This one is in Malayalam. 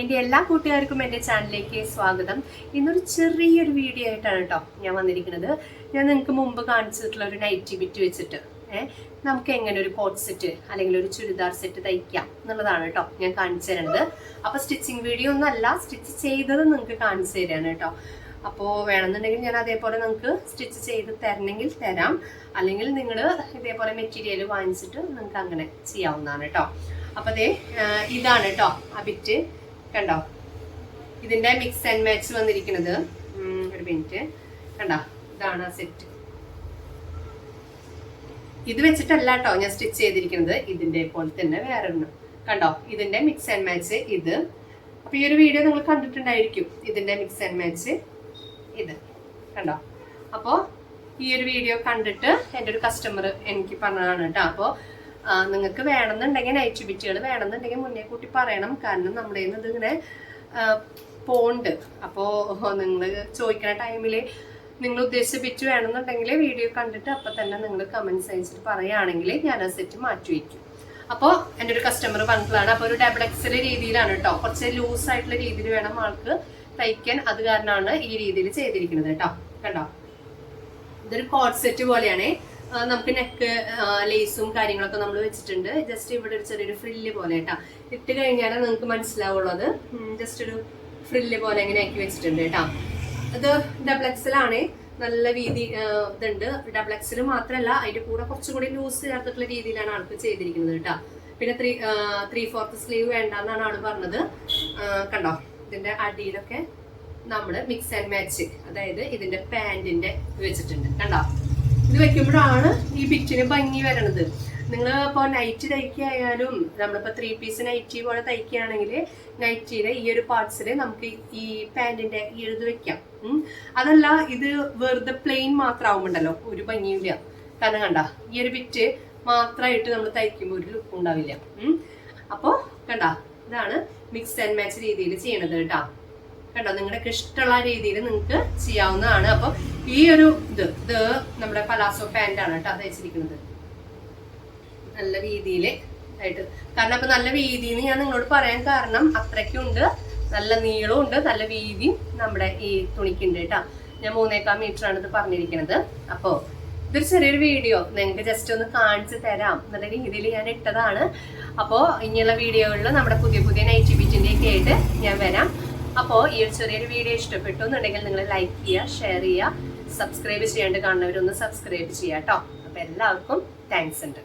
എന്റെ എല്ലാ കൂട്ടുകാർക്കും എന്റെ ചാനലിലേക്ക് സ്വാഗതം. ഇന്നൊരു ചെറിയൊരു വീഡിയോ ആയിട്ടാണ് കേട്ടോ ഞാൻ വന്നിരിക്കുന്നത്. ഞാൻ നിങ്ങൾക്ക് മുമ്പ് കാണിച്ചിട്ടുള്ള ഒരു നൈറ്റി ബിറ്റ് വെച്ചിട്ട് നമുക്ക് എങ്ങനെ ഒരു കോട്ട് സെറ്റ് അല്ലെങ്കിൽ ഒരു ചുരിദാർ സെറ്റ് തയ്ക്കാം എന്നുള്ളതാണ് കേട്ടോ ഞാൻ കാണിച്ചു തരുന്നത്. അപ്പോൾ സ്റ്റിച്ചിങ് വീഡിയോ ഒന്നല്ല സ്റ്റിച്ച് ചെയ്തത് നിങ്ങൾക്ക് കാണിച്ചു തരാണ് കേട്ടോ. അപ്പോൾ വേണമെന്നുണ്ടെങ്കിൽ ഞാൻ അതേപോലെ നിങ്ങൾക്ക് സ്റ്റിച്ച് ചെയ്ത് തരണമെങ്കിൽ തരാം. അല്ലെങ്കിൽ നിങ്ങൾ ഇതേപോലെ മെറ്റീരിയൽ വാങ്ങിച്ചിട്ട് നിങ്ങൾക്ക് അങ്ങനെ ചെയ്യാവുന്നതാണ് കേട്ടോ. അപ്പോൾ അതേ ഇതാണ് കേട്ടോ ആ ബിറ്റ്. കണ്ടോ? ഇതിന്റെ മിക്സ് ആൻഡ് മാച്ച് വന്നിരിക്കുന്നത്. ഒരു മിനിറ്റ് കണ്ടോ? ഇതാണ് ആ സെറ്റ് ഇത് വെച്ചിട്ടല്ല കേട്ടോ ഞാൻ സ്റ്റിച്ച് ചെയ്തിരിക്കുന്നത്. ഇതിന്റെ പോലെ തന്നെ വേറൊരെണ്ണം കണ്ടോ? ഇതിന്റെ മിക്സ് ആൻഡ് മാച്ച് ഇത്. അപ്പൊ ഈ ഒരു വീഡിയോ നിങ്ങൾ കണ്ടിട്ടുണ്ടായിരിക്കും. ഇതിന്റെ മിക്സ് ആൻഡ് മാച്ച് ഇത്. കണ്ടോ? അപ്പോ ഈ ഒരു വീഡിയോ കണ്ടിട്ട് എന്റെ ഒരു കസ്റ്റമർ എനിക്ക് പറഞ്ഞതാണ് കേട്ടോ അപ്പോൾ നിങ്ങൾക്ക് വേണമെന്നുണ്ടെങ്കിൽ നൈറ്റ് ബിറ്റുകൾ വേണമെന്നുണ്ടെങ്കിൽ മുന്നേ കൂട്ടി പറയണം. കാരണം നമ്മുടെ നിന്ന് ഇതിങ്ങനെ പോണ്ട് അപ്പോൾ നിങ്ങൾ ചോദിക്കുന്ന ടൈമിൽ നിങ്ങൾ ഉദ്ദേശിച്ച ബിറ്റ് വേണമെന്നുണ്ടെങ്കിൽ വീഡിയോ കണ്ടിട്ട് അപ്പം തന്നെ നിങ്ങൾ കമൻസ് അയച്ചിട്ട് പറയുകയാണെങ്കിൽ ഞാൻ ആ സെറ്റ് മാറ്റി വയ്ക്കും അപ്പോൾ എന്റെ ഒരു കസ്റ്റമർ പറഞ്ഞിട്ടുള്ളതാണ്. അപ്പോൾ ഒരു ഡബിൾ എക്സൽ രീതിയിലാണ് കേട്ടോ കുറച്ച് ലൂസ് ആയിട്ടുള്ള രീതിയിൽ വേണം ആൾക്ക് തയ്ക്കാൻ. അത് കാരണമാണ് ഈ രീതിയിൽ ചെയ്തിരിക്കുന്നത് കേട്ടോ കണ്ടോ? ഇതൊരു കോഡ് സെറ്റ് പോലെയാണ്. നമുക്ക് നെക്ക് ലേസും കാര്യങ്ങളൊക്കെ നമ്മൾ വെച്ചിട്ടുണ്ട്. ജസ്റ്റ് ഇവിടെ ഒരു ചെറിയൊരു ഫ്രില്ല് പോലെ കേട്ടോ ഇട്ട് കഴിഞ്ഞാൽ നിങ്ങൾക്ക് മനസ്സിലാവുള്ളത് ജസ്റ്റ് ഒരു ഫ്രില്ല് പോലെ ഇങ്ങനെ ആക്കി വെച്ചിട്ടുണ്ട് കേട്ടോ ഡബിൾ എക്സലാണ് നല്ല വീതി ഇതുണ്ട്. ഡബിൾ എക്സൽ മാത്രമല്ല അതിന്റെ കൂടെ കുറച്ചും കൂടി ലൂസ് ചേർത്തിട്ടുള്ള രീതിയിലാണ് ആൾക്ക് ചെയ്തിരിക്കുന്നത് കേട്ടോ പിന്നെ ത്രീ ത്രീ ഫോർത്ത് സ്ലീവ് വേണ്ടെന്നാണ് ആൾ പറഞ്ഞത്. കണ്ടോ? ഇതിന്റെ അടിയിലൊക്കെ നമ്മൾ മിക്സ് ആൻഡ് മാച്ച് അതായത് ഇതിന്റെ പാന്റിന്റെ വെച്ചിട്ടുണ്ട്. കണ്ടോ? ഇത് വെക്കുമ്പോഴാണ് ഈ പിച്ചിന് ഭംഗി വരണത്. നിങ്ങൾ ഇപ്പോൾ നൈറ്റ് തയ്ക്കായാലും നമ്മളിപ്പോൾ ത്രീ പീസ് നൈറ്റി പോലെ തയ്ക്കുകയാണെങ്കിൽ നൈറ്റിയുടെ ഈ ഒരു പാർട്സിൽ നമുക്ക് ഈ പാന്റിന്റെ ഈ ഒരു വെക്കാം. അതല്ല ഇത് വെറുതെ പ്ലെയിൻ മാത്രമാവുമുണ്ടല്ലോ ഒരു ഭംഗിയില്ല കാരണം കണ്ട ഈ ഒരു പിറ്റ് മാത്രമായിട്ട് നമ്മൾ തയ്ക്കുമ്പോൾ ഒരു ലുക്ക് ഉണ്ടാവില്ല. അപ്പോൾ അപ്പോ കണ്ട ഇതാണ് മിക്സ് ആൻഡ് മാച്ച് രീതിയിൽ ചെയ്യണത് കേട്ടോ. കണ്ടോ നിങ്ങൾക്ക് ഇഷ്ടമുള്ള രീതിയിൽ നിങ്ങൾക്ക് ചെയ്യാവുന്നതാണ്. അപ്പൊ ഈ ഒരു ഇത് ഇത് നമ്മുടെ പലാസോ പാന്റ് ആണ് കേട്ടോ തയ്ച്ചിരിക്കുന്നത് നല്ല രീതിയിൽ ആയിട്ട്. കാരണം അപ്പൊ നല്ല വീതി എന്ന് ഞാൻ നിങ്ങളോട് പറയാൻ കാരണം അത്രയ്ക്കുണ്ട്. നല്ല നീളവും ഉണ്ട് നല്ല വീതിയും നമ്മുടെ ഈ തുണിക്കുണ്ട് കേട്ടോ. ഞാൻ മൂന്നേക്കാൽ മീറ്റർ ആണ് ഇത് പറഞ്ഞിരിക്കുന്നത്. അപ്പോ ഇതൊരു ചെറിയൊരു വീഡിയോ നിങ്ങൾക്ക് ജസ്റ്റ് ഒന്ന് കാണിച്ചു തരാം എന്നുള്ള രീതിയിൽ ഞാൻ ഇട്ടതാണ്. അപ്പോൾ ഇനിയുള്ള വീഡിയോകളിൽ നമ്മുടെ പുതിയ പുതിയ നൈറ്റ് ബിറ്റിന്റെ ഒക്കെ ആയിട്ട് ഞാൻ വരാം. അപ്പോൾ ഈ ഒരു ചെറിയൊരു വീഡിയോ ഇഷ്ടപ്പെട്ടു എന്നുണ്ടെങ്കിൽ നിങ്ങൾ ലൈക്ക് ചെയ്യുക ഷെയർ ചെയ്യുക സബ്സ്ക്രൈബ് ചെയ്യാണ്ട് കാണുന്നവരൊന്ന് സബ്സ്ക്രൈബ് ചെയ്യുക കേട്ടോ അപ്പോൾ എല്ലാവർക്കും താങ്ക്സ് ഉണ്ട്.